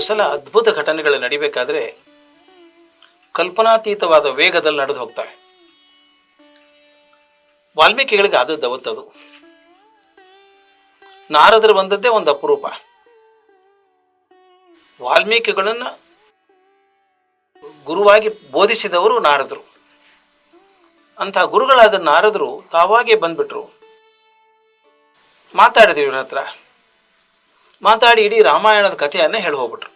ಒಂದು ಸಲ ಅದ್ಭುತ ಘಟನೆಗಳು ನಡಿಬೇಕಾದ್ರೆ ಕಲ್ಪನಾತೀತವಾದ ವೇಗದಲ್ಲಿ ನಡೆದು ಹೋಗ್ತವೆ ವಾಲ್ಮೀಕಿಗಳಿಗೆ ಆದದ್ದು ಅವತ್ತದು ನಾರದರು ಬಂದದ್ದೇ ಒಂದು ಅಪರೂಪ. ವಾಲ್ಮೀಕಿಗಳನ್ನ ಗುರುವಾಗಿ ಬೋಧಿಸಿದವರು ನಾರದರು. ಅಂತಹ ಗುರುಗಳಾದ ನಾರದರು ತಾವಾಗೇ ಬಂದ್ಬಿಟ್ರು. ಮಾತಾಡಿದ್ರು ಇವ್ರ ಹತ್ರ. ಮಾತಾಡಿ ಇಡೀ ರಾಮಾಯಣದ ಕಥೆಯನ್ನೇ ಹೇಳಿ ಹೋಗ್ಬಿಟ್ರು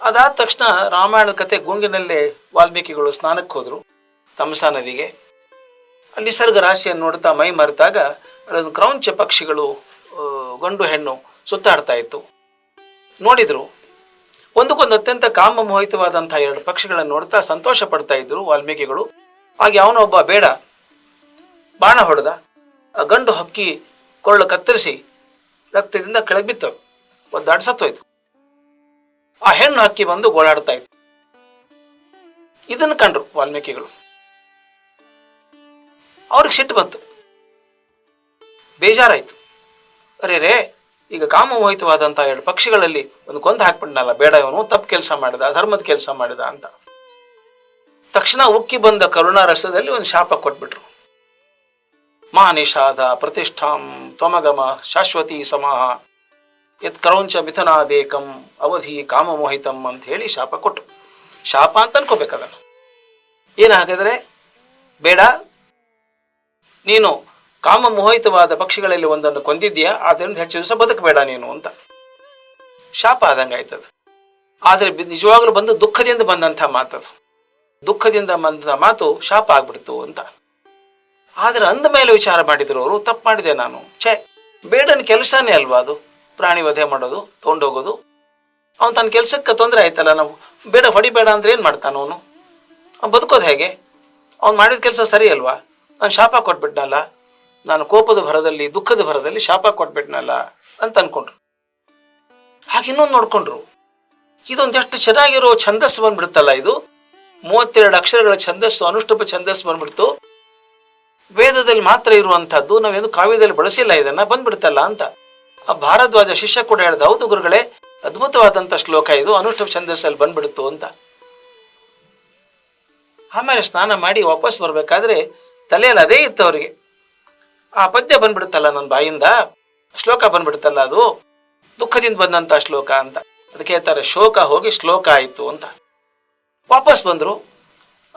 ಅದಾದ ತಕ್ಷಣ ರಾಮಾಯಣದ ಕಥೆ ಗುಂಗಿನಲ್ಲೇ ವಾಲ್ಮೀಕಿಗಳು ಸ್ನಾನಕ್ಕೆ ಹೋದ್ರು, ತಮಸಾ ನದಿಗೆ. ಅಲ್ಲಿ ನಿಸರ್ಗ ರಾಶಿಯನ್ನು ನೋಡ್ತಾ ಮೈ ಮರೆತಾಗ ಕ್ರೌಂಚ ಪಕ್ಷಿಗಳು ಗಂಡು ಹೆಣ್ಣು ಸುತ್ತಾಡ್ತಾ ಇತ್ತು. ನೋಡಿದ್ರು, ಒಂದಕ್ಕೊಂದು ಅತ್ಯಂತ ಕಾಮ ಮೋಹಿತವಾದಂತಹ ಎರಡು ಪಕ್ಷಿಗಳನ್ನು ನೋಡ್ತಾ ಸಂತೋಷ ಪಡ್ತಾ ಇದ್ರು ವಾಲ್ಮೀಕಿಗಳು. ಆಗ ಅವನೊಬ್ಬ ಬೇಡ, ಬಾಣ ಹೊಡೆದ ಗಂಡು ಹಕ್ಕಿ ಕೊಳ್ಳು ಕತ್ತರಿಸಿ ರಕ್ತದಿಂದ ಕೆಳಗೆ ಬಿತ್ತು ಒದ್ದಾಡಿ ಸತ್ತೋಯ್ತು ಆ ಹೆಣ್ಣು ಹಕ್ಕಿ ಬಂದು ಗೋಳಾಡ್ತಾ ಇತ್ತು. ಇದನ್ನು ಕಂಡ್ರು ವಾಲ್ಮೀಕಿಗಳು. ಅವ್ರಿಗೆ ಸಿಟ್ಟು ಬಂತು. ಬೇಜಾರಾಯ್ತು. ಅರೆ ರೇ, ಈಗ ಕಾಮಮೋಹಿತವಾದಂತಹ ಎರಡು ಪಕ್ಷಿಗಳಲ್ಲಿ ಒಂದು ಕೊಂದು ಹಾಕ್ಬಿಟ್ನಲ್ಲ, ಬೇಡ ಇವನು, ತಪ್ಪು ಕೆಲಸ ಮಾಡಿದ ಧರ್ಮದ ಕೆಲಸ ಮಾಡಿದ ಅಂತ. ತಕ್ಷಣ ಉಕ್ಕಿ ಬಂದ ಕರುಣಾ ರಸದಲ್ಲಿ ಒಂದು ಶಾಪ ಕೊಟ್ಬಿಟ್ರು. ಮಾ ನಿಷಾದ ಪ್ರತಿಷ್ಠಾಂ ತ್ವಮಗಮ ಶಾಶ್ವತಿ ಸಮಾಹ ಯತ್ ಕ್ರೌಂಚ ಮಿಥನಾದೇಕಂ ಅವಧಿ ಕಾಮಮೋಹಿತಂ ಅಂತ ಹೇಳಿ ಶಾಪ ಕೊಟ್ಟು। ಶಾಪ ಅಂತ ಅನ್ಕೋಬೇಕು ಅದನ್ನು ಏನಾಗಿದ್ರೆ ಬೇಡ। ನೀನು ಕಾಮಮೋಹಿತವಾದ ಪಕ್ಷಿಗಳಲ್ಲಿ ಒಂದನ್ನು ಕೊಂದಿದ್ಯಾ ಆದ್ದರಿಂದ ಹೆಚ್ಚು ದಿವಸ ಬದುಕಬೇಡ ನೀನು ಅಂತ। ಶಾಪ ಆದಂಗೆ ಆಯ್ತದು। ಆದರೆ ನಿಜವಾಗ್ಲೂ ಬಂದು ದುಃಖದಿಂದ ಬಂದಂಥ ಮಾತದು। ದುಃಖದಿಂದ ಬಂದ ಮಾತು ಶಾಪ ಆಗ್ಬಿಡ್ತು ಅಂತ। ಆದ್ರೆ ಅಂದ ಮೇಲೆ ವಿಚಾರ ಮಾಡಿದ್ರು ಅವರು, ತಪ್ಪು ಮಾಡಿದೆ ನಾನು. ಛೇ, ಬೇಡನ ಕೆಲಸನೇ ಅಲ್ವಾ ಅದು? ಪ್ರಾಣಿ ವಧೆ ಮಾಡೋದು, ತೊಗೊಂಡೋಗೋದು. ಅವನು ತನ್ನ ಕೆಲಸಕ್ಕೆ ತೊಂದರೆ ಆಯ್ತಲ್ಲ ನಾವು. ಬೇಡ, ಹೊಡಿಬೇಡ ಅಂದ್ರೆ ಏನು ಮಾಡ್ತಾನ ಅವನು? ಅವ್ನು ಬದುಕೋದು ಹೇಗೆ? ಅವ್ನು ಮಾಡಿದ ಕೆಲಸ ಸರಿ ಅಲ್ವಾ? ನಾನು ಶಾಪ ಕೊಟ್ಬಿಟ್ನಲ್ಲ? ನಾನು ಕೋಪದ ಭರದಲ್ಲಿ, ದುಃಖದ ಭರದಲ್ಲಿ ಶಾಪ ಕೊಟ್ಬಿಟ್ನಲ್ಲ? ಅಂತ ಅನ್ಕೊಂಡ್ರು. ಹಾಗೆ ಇನ್ನೊಂದು ನೋಡ್ಕೊಂಡ್ರು. ಇದೊಂದೆಷ್ಟು ಚೆನ್ನಾಗಿರೋ ಛಂದಸ್ಸು ಬಂದ್ಬಿಡುತ್ತಲ್ಲ ಇದು? ಮೂವತ್ತೆರಡು ಅಕ್ಷರಗಳ ಛಂದಸ್ಸು, ಅನುಷ್ಠುಪ ಛಂದಸ್ಸು ಬಂದ್ಬಿಡ್ತು. ವೇದದಲ್ಲಿ ಮಾತ್ರ ಇರುವಂತಹದ್ದು ನಾವೇನು ಕಾವ್ಯದಲ್ಲಿ ಬಳಸಿಲ್ಲ ಇದನ್ನ ಬಂದ್ಬಿಡುತ್ತಲ್ಲ ಅಂತ. ಆ ಭಾರದ್ವಾಜ ಶಿಷ್ಯ ಕೂಡ ಹೇಳ್ದ, ಹೌದು ಗುರುಗಳೇ ಅದ್ಭುತವಾದಂತ ಶ್ಲೋಕ ಇದು ಅನುಷ್ಠ ಛಂದಸ್ಸಲ್ಲಿ ಬಂದ್ಬಿಡ್ತು ಅಂತ. ಆಮೇಲೆ ಸ್ನಾನ ಮಾಡಿ ವಾಪಸ್ ಬರ್ಬೇಕಾದ್ರೆ ತಲೆಯಲ್ಲಿ ಅದೇ ಇತ್ತು ಅವರಿಗೆ. ಆ ಪದ್ಯ ಬಂದ್ಬಿಡುತ್ತಲ್ಲ ನನ್ನ ಬಾಯಿಂದ, ಶ್ಲೋಕ ಬಂದ್ಬಿಡುತ್ತಲ್ಲ ಅದು, ದುಃಖದಿಂದ ಬಂದಂತ ಶ್ಲೋಕ ಅಂತ. ಅದಕ್ಕೆ ಹೇಳ್ತಾರೆ, ಶೋಕ ಹೋಗಿ ಶ್ಲೋಕ ಆಯಿತು ಅಂತ. ವಾಪಸ್ ಬಂದ್ರು,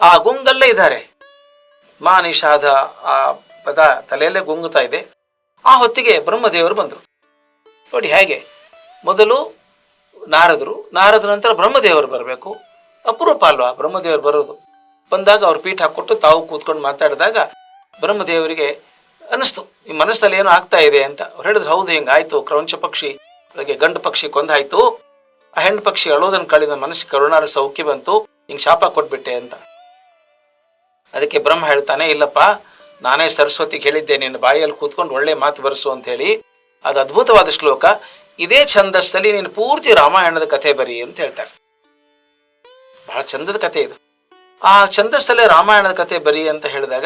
ಆ ಗುಂಗಲ್ಲೇ ಇದ್ದಾರೆ. ಮಾ ನಿಷಾದ ಆ ಪದ ತಲೆಯಲ್ಲೇ ಗುಂಗುತ್ತಾ ಇದೆ. ಆ ಹೊತ್ತಿಗೆ ಬ್ರಹ್ಮದೇವರು ಬಂದರು. ನೋಡಿ ಹೇಗೆ, ಮೊದಲು ನಾರದರು, ನಾರದ ನಂತರ ಬ್ರಹ್ಮದೇವರು ಬರಬೇಕು. ಅಪರೂಪ ಅಲ್ವಾ ಬ್ರಹ್ಮದೇವರು ಬರೋದು ಬಂದಾಗ ಅವ್ರು ಪೀಠ ಹಾಕ್ಕೊಟ್ಟು ತಾವು ಕೂತ್ಕೊಂಡು ಮಾತಾಡಿದಾಗ ಬ್ರಹ್ಮದೇವರಿಗೆ ಅನಿಸ್ತು ಈ ಮನಸ್ಸಲ್ಲಿ ಏನೋ ಆಗ್ತಾ ಇದೆ ಅಂತ. ಅವ್ರು ಹೇಳಿದ್ರು, ಹೌದು, ಹಿಂಗಾಯ್ತು, ಕ್ರೌಂಚ ಪಕ್ಷಿ ಅದಕ್ಕೆ ಗಂಡು ಪಕ್ಷಿ ಕೊಂದಾಯ್ತು. ಆ ಹೆಣ್ಣು ಪಕ್ಷಿ ಅಳೋದನ್ನು ಕಳೆದ ಮನಸ್ಸಿಗೆ ಕರುಣಾರ ಸೌಖ್ಯ ಬಂತು, ಹಿಂಗೆ ಶಾಪ ಕೊಟ್ಬಿಟ್ಟೆ ಅಂತ. ಅದಕ್ಕೆ ಬ್ರಹ್ಮ ಹೇಳ್ತಾನೆ, ಇಲ್ಲಪ್ಪ, ನಾನೇ ಸರಸ್ವತಿ ಕೇಳಿದ್ದೆ, ನಿನ್ನ ಬಾಯಲ್ಲಿ ಕೂತ್ಕೊಂಡು ಒಳ್ಳೆ ಮಾತು ಬರೆಸು ಅಂತ ಹೇಳಿ. ಅದು ಅದ್ಭುತವಾದ ಶ್ಲೋಕ. ಇದೇ ಛಂದಸ್ಸಲ್ಲಿ ನೀನು ಪೂರ್ತಿ ರಾಮಾಯಣದ ಕಥೆ ಬರಿ ಅಂತ ಹೇಳ್ತಾರೆ. ಬಹಳ ಚಂದದ ಕಥೆ ಇದು. ಆ ಛಂದಸ್ಸಲ್ಲೇ ರಾಮಾಯಣದ ಕಥೆ ಬರಿ ಅಂತ ಹೇಳಿದಾಗ,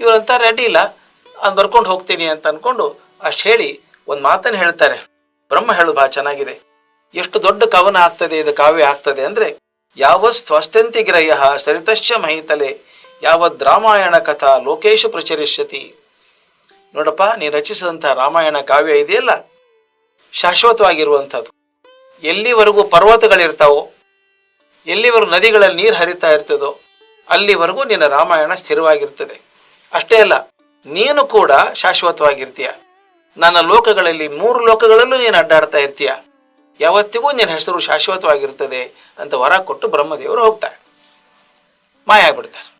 ಇವರಂತ ರೆಡಿ ಇಲ್ಲ ಅದು ಬರ್ಕೊಂಡು ಹೋಗ್ತೀನಿ ಅಂತ ಅನ್ಕೊಂಡು ಅಷ್ಟು ಹೇಳಿ ಒಂದು ಮಾತನ್ನು ಹೇಳ್ತಾರೆ. ಬ್ರಹ್ಮ ಹೇಳು ಬಹಳ ಚೆನ್ನಾಗಿದೆ. ಎಷ್ಟು ದೊಡ್ಡ ಕವನ ಆಗ್ತದೆ, ಇದು ಕಾವ್ಯ ಆಗ್ತದೆ ಅಂದ್ರೆ ಯಾವ ಸ್ವಸ್ಥಂತಿ ಗಿರಯ ಸರಿತಶ್ಚ ಮಹಿತಲೆ, ಯಾವದ್ ರಾಮಾಯಣ ಕಥಾ ಲೋಕೇಶು ಪ್ರಚರಿಷ್ಯತಿ. ನೋಡಪ್ಪ ನೀ ರಚಿಸಿದಂಥ ರಾಮಾಯಣ ಕಾವ್ಯ ಇದೆಯಲ್ಲ? ಶಾಶ್ವತವಾಗಿರುವಂಥದ್ದು. ಎಲ್ಲಿವರೆಗೂ ಪರ್ವತಗಳಿರ್ತಾವೋ, ಎಲ್ಲಿವರೆಗೂ ನದಿಗಳಲ್ಲಿ ನೀರು ಹರಿತಾ ಇರ್ತದೋ, ಅಲ್ಲಿವರೆಗೂ ನಿನ್ನ ರಾಮಾಯಣ ಸ್ಥಿರವಾಗಿರ್ತದೆ. ಅಷ್ಟೇ ಅಲ್ಲ, ನೀನು ಕೂಡ ಶಾಶ್ವತವಾಗಿರ್ತೀಯ. ನನ್ನ ಲೋಕಗಳಲ್ಲಿ ಮೂರು ಲೋಕಗಳಲ್ಲೂ ನೀನು ಅಡ್ಡಾಡ್ತಾ ಇರ್ತೀಯ. ಯಾವತ್ತಿಗೂ ನಿನ್ನ ಹೆಸರು ಶಾಶ್ವತವಾಗಿರ್ತದೆ ಅಂತ ವರ ಕೊಟ್ಟು ಬ್ರಹ್ಮದೇವರು ಹೋಗ್ತಾರೆ. ಮಾಯ ಆಗ್ಬಿಡ್ತಾರೆ.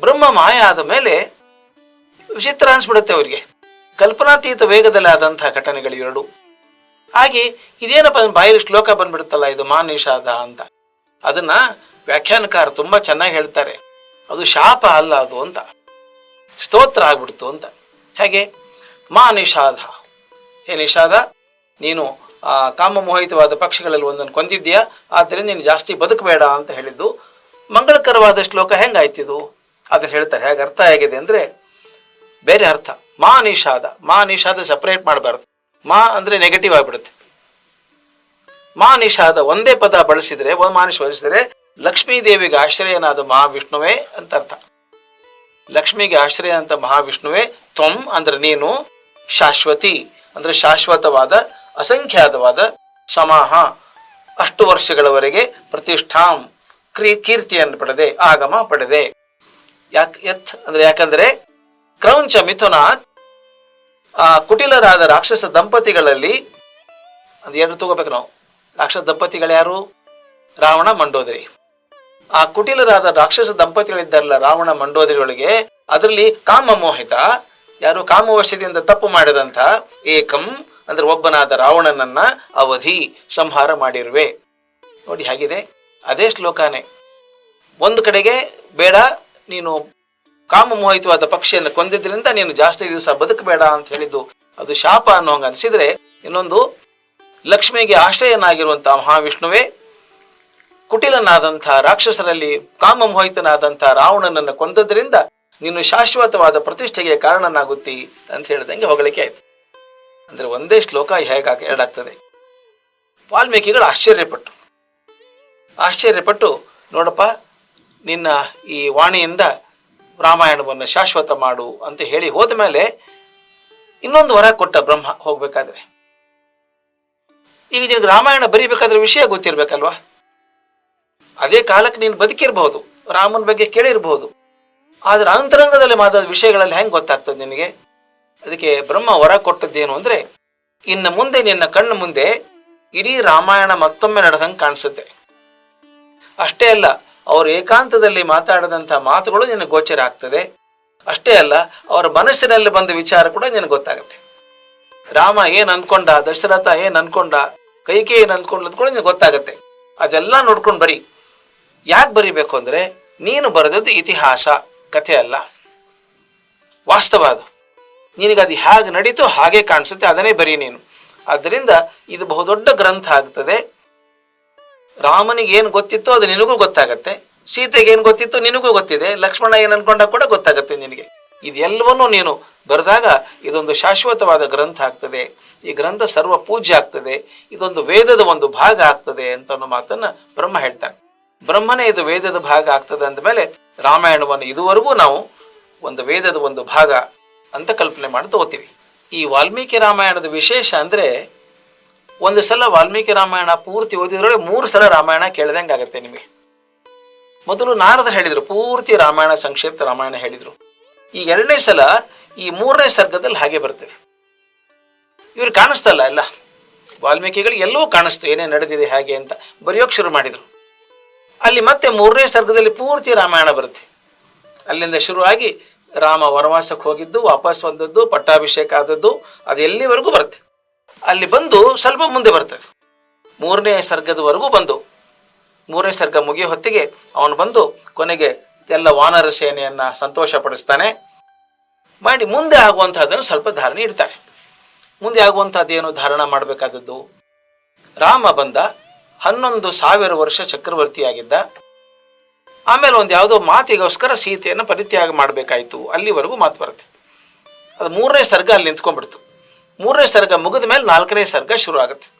ಬ್ರಹ್ಮ ಮಾಯ ಆದ ಮೇಲೆ ವಿಚಿತ್ರ ಅನ್ಸ್ಬಿಡುತ್ತೆ ಅವರಿಗೆ. ಕಲ್ಪನಾತೀತ ವೇಗದಲ್ಲಿ ಆದಂತಹ ಘಟನೆಗಳು ಎರಡು. ಹಾಗೆ ಇದೇನಪ್ಪ ಬಾಯಿಲಿ ಶ್ಲೋಕ ಬಂದ್ಬಿಡುತ್ತಲ್ಲ, ಇದು ಮಾನಿಷಾದ ಅಂತ. ಅದನ್ನ ವ್ಯಾಖ್ಯಾನಕಾರ ತುಂಬಾ ಚೆನ್ನಾಗಿ ಹೇಳ್ತಾರೆ. ಅದು ಶಾಪ ಅಲ್ಲ ಅದು ಅಂತ. ಸ್ತೋತ್ರ ಆಗ್ಬಿಡ್ತು ಅಂತ. ಹೇಗೆ? ಮಾ ನಿಷಾದ ಏ ನಿಷಾದ, ನೀನು ಕಾಮಮೋಹಿತವಾದ ಪಕ್ಷಿಗಳಲ್ಲಿ ಒಂದನ್ನು ಕೊಂದಿದ್ಯಾ ಆದ್ದರಿಂದ ನೀನು ಜಾಸ್ತಿ ಬದುಕಬೇಡ ಅಂತ ಹೇಳಿದ್ದು. ಮಂಗಳಕರವಾದ ಶ್ಲೋಕ ಹೆಂಗಾಯ್ತಿದು? ಅದನ್ನು ಹೇಳ್ತಾರೆ. ಹೇಗೆ ಅರ್ಥ ಆಗಿದೆ ಅಂದ್ರೆ, ಬೇರೆ ಅರ್ಥ. ಮಾ ನಿಷಾದ. ಮಾ ನಿಷಾದ ಸಪ್ರೇಟ್ ಮಾಡಬಾರ್ದು. ಮಾ ಅಂದ್ರೆ ನೆಗೆಟಿವ್ ಆಗಿಬಿಡುತ್ತೆ. ಮಾ ನಿಷಾದ ಒಂದೇ ಪದ ಬಳಸಿದರೆ ಒಂದು ಮಾನಿಷ ಬಳಸಿದರೆ ಲಕ್ಷ್ಮೀ ದೇವಿಗೆ ಆಶ್ರಯನಾದ ಮಹಾವಿಷ್ಣುವೇ ಅಂತ ಅರ್ಥ. ಲಕ್ಷ್ಮಿಗೆ ಆಶ್ರಯ ಅಂತ ಮಹಾವಿಷ್ಣುವೇ ತ್ವಂ ಅಂದ್ರೆ ನೀನು ಶಾಶ್ವತಿ. ಅಂದ್ರೆ ಶಾಶ್ವತವಾದ ಅಸಂಖ್ಯಾತವಾದ ಸಮಾಹ. ಅಷ್ಟು ವರ್ಷಗಳವರೆಗೆ ಪ್ರತಿಷ್ಠಾಂ ಕ್ರೀ, ಕೀರ್ತಿಯನ್ನು ಪಡೆದೆ, ಆಗಮ ಪಡೆದೆ. ಯಾಕೆ, ಎತ್, ಅಂದ್ರೆ ಯಾಕಂದ್ರೆ ಕ್ರೌಂಚ ಮಿಥುನಾತ್ ಆ, ಕುಟಿಲರಾದ ರಾಕ್ಷಸ ದಂಪತಿಗಳಲ್ಲಿ ಅದು ಎರಡು ತಗೋಬೇಕು ನಾವು. ರಾಕ್ಷಸ ದಂಪತಿಗಳು ಯಾರು? ರಾವಣ ಮಂಡೋದರಿ. ಆ ಕುಟಿಲರಾದ ರಾಕ್ಷಸ ದಂಪತಿಗಳಿದ್ದಾರಲ್ಲ ರಾವಣ ಮಂಡೋದರಿಗಳಿಗೆ ಅದರಲ್ಲಿ ಕಾಮ ಮೋಹಿತ ಯಾರು ಕಾಮವಶದಿಂದ ತಪ್ಪು ಮಾಡಿದಂಥ ಏಕಂ ಅಂದ್ರೆ ಒಬ್ಬನಾದ ರಾವಣನನ್ನ ಅವಧಿ ಸಂಹಾರ ಮಾಡಿರುವೆ. ನೋಡಿ ಹಾಗಿದೆ. ಅದೇ ಶ್ಲೋಕನೇ. ಒಂದು ಕಡೆಗೆ ಬೇಡ, ನೀನು ಕಾಮಮೋಹಿತವಾದ ಪಕ್ಷಿಯನ್ನು ಕೊಂದಿದ್ರಿಂದ ನೀನು ಜಾಸ್ತಿ ದಿವಸ ಬದುಕಬೇಡ ಅಂತ ಹೇಳಿದ್ದು, ಅದು ಶಾಪ ಅನ್ನೋ ಅನಿಸಿದ್ರೆ ಇನ್ನೊಂದು ಲಕ್ಷ್ಮಿಗೆ ಆಶ್ರಯನಾಗಿರುವಂತಹ ಮಹಾವಿಷ್ಣುವೇ, ಕುಟಿಲನಾದಂಥ ರಾಕ್ಷಸರಲ್ಲಿ ಕಾಮಮೋಹಿತನಾದಂಥ ರಾವಣನನ್ನು ಕೊಂದದ್ರಿಂದ ನೀನು ಶಾಶ್ವತವಾದ ಪ್ರತಿಷ್ಠೆಗೆ ಕಾರಣನಾಗುತ್ತಿ ಅಂತ ಹೇಳಿದಂಗೆ ಹೊಗಳಿಕೆ ಆಯ್ತು. ಅಂದ್ರೆ ಒಂದೇ ಶ್ಲೋಕ ಹೇಗಾಗಿ ಎರಡಾಗ್ತದೆ. ವಾಲ್ಮೀಕಿಗಳು ಆಶ್ಚರ್ಯಪಟ್ಟು. ಆಶ್ಚರ್ಯಪಟ್ಟು, ನೋಡಪ್ಪ, ನಿನ್ನ ಈ ವಾಣಿಯಿಂದ ರಾಮಾಯಣವನ್ನು ಶಾಶ್ವತ ಮಾಡು ಅಂತ ಹೇಳಿ ಹೋದ ಮೇಲೆ ಇನ್ನೊಂದು ವರ ಕೊಟ್ಟ ಬ್ರಹ್ಮ ಹೋಗ್ಬೇಕಾದ್ರೆ. ಈಗ ನಿನಗೆ ರಾಮಾಯಣ ಬರೀಬೇಕಾದ್ರೆ ವಿಷಯ ಗೊತ್ತಿರ್ಬೇಕಲ್ವಾ? ಅದೇ ಕಾಲಕ್ಕೆ ನೀನು ಬದುಕಿರಬಹುದು, ರಾಮನ ಬಗ್ಗೆ ಕೇಳಿರಬಹುದು. ಆದ್ರೆ ಅಂತರಂಗದಲ್ಲಿ ಮಾತಾದ ವಿಷಯಗಳಲ್ಲಿ ಹೆಂಗೆ ಗೊತ್ತಾಗ್ತದೆ ನಿನಗೆ? ಅದಕ್ಕೆ ಬ್ರಹ್ಮ ವರ ಕೊಟ್ಟದ್ದೇನು ಅಂದ್ರೆ, ಇನ್ನು ಮುಂದೆ ನಿನ್ನ ಕಣ್ಣು ಮುಂದೆ ಇಡೀ ರಾಮಾಯಣ ಮತ್ತೊಮ್ಮೆ ನಡೆದಂಗೆ ಕಾಣಿಸುತ್ತೆ. ಅಷ್ಟೇ ಅಲ್ಲ, ಅವರು ಏಕಾಂತದಲ್ಲಿ ಮಾತಾಡಿದಂಥ ಮಾತುಗಳು ನಿನಗೆ ಗೋಚರ ಆಗ್ತದೆ. ಅಷ್ಟೇ ಅಲ್ಲ, ಅವರ ಮನಸ್ಸಿನಲ್ಲಿ ಬಂದ ವಿಚಾರ ಕೂಡ ನಿನಗೆ ಗೊತ್ತಾಗುತ್ತೆ. ರಾಮ ಏನ್ ಅಂದ್ಕೊಂಡ, ದಶರಥ ಏನ್ ಅನ್ಕೊಂಡ ಕೈಕೆ ಏನ್ ಅನ್ಕೊಂಡದ್ ಕೂಡ ನಿನಗೆ ಗೊತ್ತಾಗುತ್ತೆ. ಅದೆಲ್ಲ ನೋಡ್ಕೊಂಡು ಬರಿ. ಯಾಕೆ ಬರಿಬೇಕು ಅಂದ್ರೆ, ನೀನು ಬರೆದದ್ದು ಇತಿಹಾಸ, ಕಥೆ ಅಲ್ಲ. ವಾಸ್ತವ ಅದು. ನಿನಗೆ ಅದು ಹೇಗೆ ನಡೀತೋ ಹಾಗೆ ಕಾಣಿಸುತ್ತೆ, ಅದನ್ನೇ ಬರಿ ನೀನು. ಆದ್ದರಿಂದ ಇದು ಬಹುದೊಡ್ಡ ಗ್ರಂಥ ಆಗ್ತದೆ. ರಾಮನಿಗೆ ಏನು ಗೊತ್ತಿತ್ತೋ ಅದು ನಿನಗೂ ಗೊತ್ತಾಗತ್ತೆ. ಸೀತೆಗೆ ಏನು ಗೊತ್ತಿತ್ತು ನಿನಗೂ ಗೊತ್ತಿದೆ. ಲಕ್ಷ್ಮಣ ಏನು ಅನ್ಕೊಂಡ ಕೂಡ ಗೊತ್ತಾಗತ್ತೆ ನಿನಗೆ. ಇದೆಲ್ಲವನ್ನೂ ನೀನು ಬರೆದಾಗ ಇದೊಂದು ಶಾಶ್ವತವಾದ ಗ್ರಂಥ ಆಗ್ತದೆ. ಈ ಗ್ರಂಥ ಸರ್ವ ಪೂಜ್ಯ ಆಗ್ತದೆ. ಇದೊಂದು ವೇದದ ಒಂದು ಭಾಗ ಆಗ್ತದೆ ಅಂತ ಅನ್ನೋ ಮಾತನ್ನ ಬ್ರಹ್ಮ ಹೇಳ್ತಾನೆ. ಬ್ರಹ್ಮನೇ ಇದು ವೇದದ ಭಾಗ ಆಗ್ತದೆ ಅಂದ ಮೇಲೆ ರಾಮಾಯಣವನ್ನು ಇದುವರೆಗೂ ನಾವು ಒಂದು ವೇದದ ಒಂದು ಭಾಗ ಅಂತ ಕಲ್ಪನೆ ಮಾಡಿ ತಗೋತೀವಿ. ಈ ವಾಲ್ಮೀಕಿ ರಾಮಾಯಣದ ವಿಶೇಷ ಅಂದ್ರೆ ಒಂದು ಸಲ ವಾಲ್ಮೀಕಿ ರಾಮಾಯಣ ಪೂರ್ತಿ ಓದಿದ್ರೊಳಗೆ ಮೂರು ಸಲ ರಾಮಾಯಣ ಕೇಳ್ದಂಗೆ ಆಗುತ್ತೆ ನಿಮಗೆ. ಮೊದಲು ನಾರದ ಹೇಳಿದ್ರು, ಪೂರ್ತಿ ರಾಮಾಯಣ, ಸಂಕ್ಷಿಪ್ತ ರಾಮಾಯಣ ಹೇಳಿದ್ರು. ಈ ಎರಡನೇ ಸಲ ಈ ಮೂರನೇ ಸರ್ಗದಲ್ಲಿ ಹಾಗೆ ಬರ್ತೇವೆ ಇವ್ರು ಕಾಣಿಸ್ತಲ್ಲ ಎಲ್ಲ. ವಾಲ್ಮೀಕಿಗಳು ಎಲ್ಲವೂ ಕಾಣಿಸ್ತು, ಏನೇ ನಡೆದಿದೆ ಹಾಗೆ ಅಂತ ಬರೆಯೋಕ್ ಶುರು ಮಾಡಿದ್ರು. ಅಲ್ಲಿ ಮತ್ತೆ ಮೂರನೇ ಸರ್ಗದಲ್ಲಿ ಪೂರ್ತಿ ರಾಮಾಯಣ ಬರುತ್ತೆ. ಅಲ್ಲಿಂದ ಶುರುವಾಗಿ ರಾಮ ವನವಾಸಕ್ಕೆ ಹೋಗಿದ್ದು, ವಾಪಸ್ ಬಂದದ್ದು, ಪಟ್ಟಾಭಿಷೇಕ ಆದದ್ದು, ಅದು ಎಲ್ಲಿವರೆಗೂ ಬರುತ್ತೆ. ಅಲ್ಲಿ ಬಂದು ಸ್ವಲ್ಪ ಮುಂದೆ ಬರ್ತದೆ ಮೂರನೇ ಸರ್ಗದವರೆಗೂ ಬಂದು, ಮೂರನೇ ಸರ್ಗ ಮುಗಿಯೋ ಹೊತ್ತಿಗೆ ಅವನು ಬಂದು ಕೊನೆಗೆ ಎಲ್ಲ ವಾನರ ಸೇನೆಯನ್ನ ಸಂತೋಷ ಪಡಿಸ್ತಾನೆ ಮಾಡಿ ಮುಂದೆ ಆಗುವಂತಹದ್ದನ್ನು ಸ್ವಲ್ಪ ಧಾರಣೆ ಇಡ್ತಾರೆ ಮುಂದೆ ಆಗುವಂತಹದ್ದೇನು ಏನು ಧಾರಣ ಮಾಡಬೇಕಾದದ್ದು? ರಾಮ ಬಂದ ಹನ್ನೊಂದು ಸಾವಿರ ವರ್ಷ ಚಕ್ರವರ್ತಿಯಾಗಿದ್ದ. ಆಮೇಲೆ ಒಂದು ಯಾವುದೋ ಮಾತಿಗೋಸ್ಕರ ಸೀತೆಯನ್ನು ಪರಿತ್ಯಾಗ ಮಾಡಬೇಕಾಯಿತು. ಅಲ್ಲಿವರೆಗೂ ಮಾತು ಬರುತ್ತೆ. ಅದು ಮೂರನೇ ಸರ್ಗ ಅಲ್ಲಿ ನಿಂತ್ಕೊಂಡ್ಬಿಡ್ತು. ಮೂರನೇ ಸರ್ಗ ಮುಗಿದ ಮೇಲೆ ನಾಲ್ಕನೇ ಸರ್ಗ ಶುರು ಆಗುತ್ತೆ